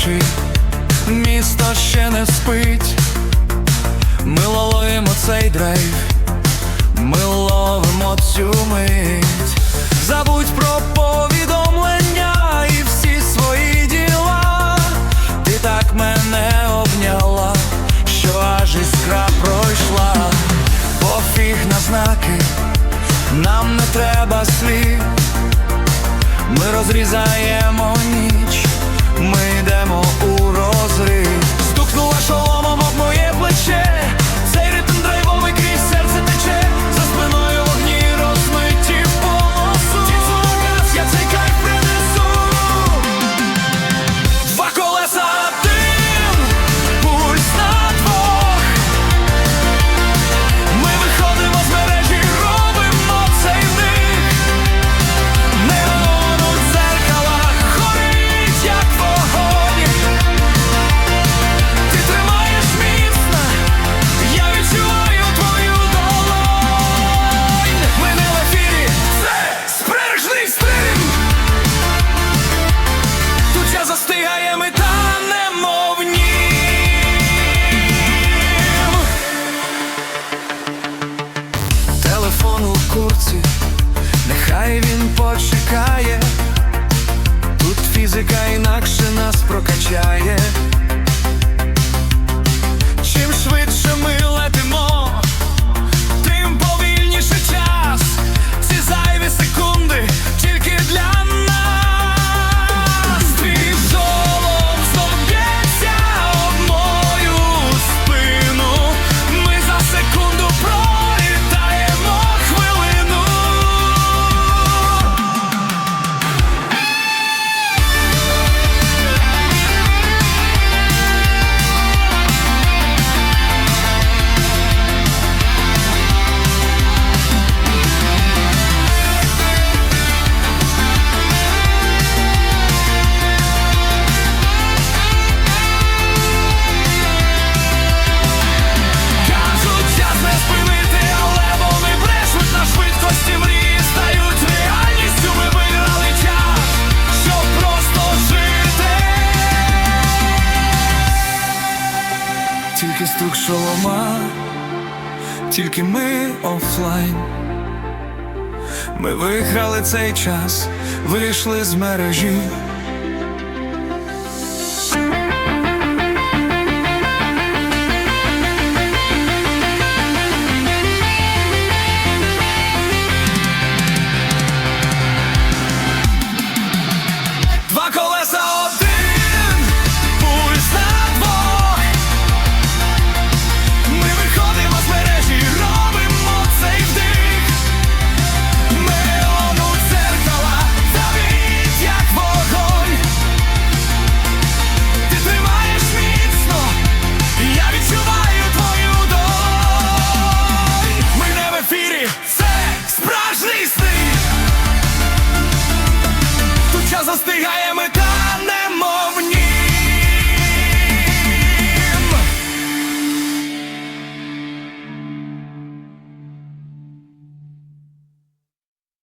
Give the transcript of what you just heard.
ночі, місто ще не спить, ми ловимо цей драйв, ми ловимо цю мить, забудь про повідомлення і всі свої діла. Ти так мене обняла, що аж іскра пройшла, пофіг на знаки, нам не треба слів, ми розрізаємо ніч. У курці Нехай він почекає, тут фізика інакше нас прокачає. Тільки стук шолома, тільки ми офлайн. Ми виграли цей час, вийшли з мережі.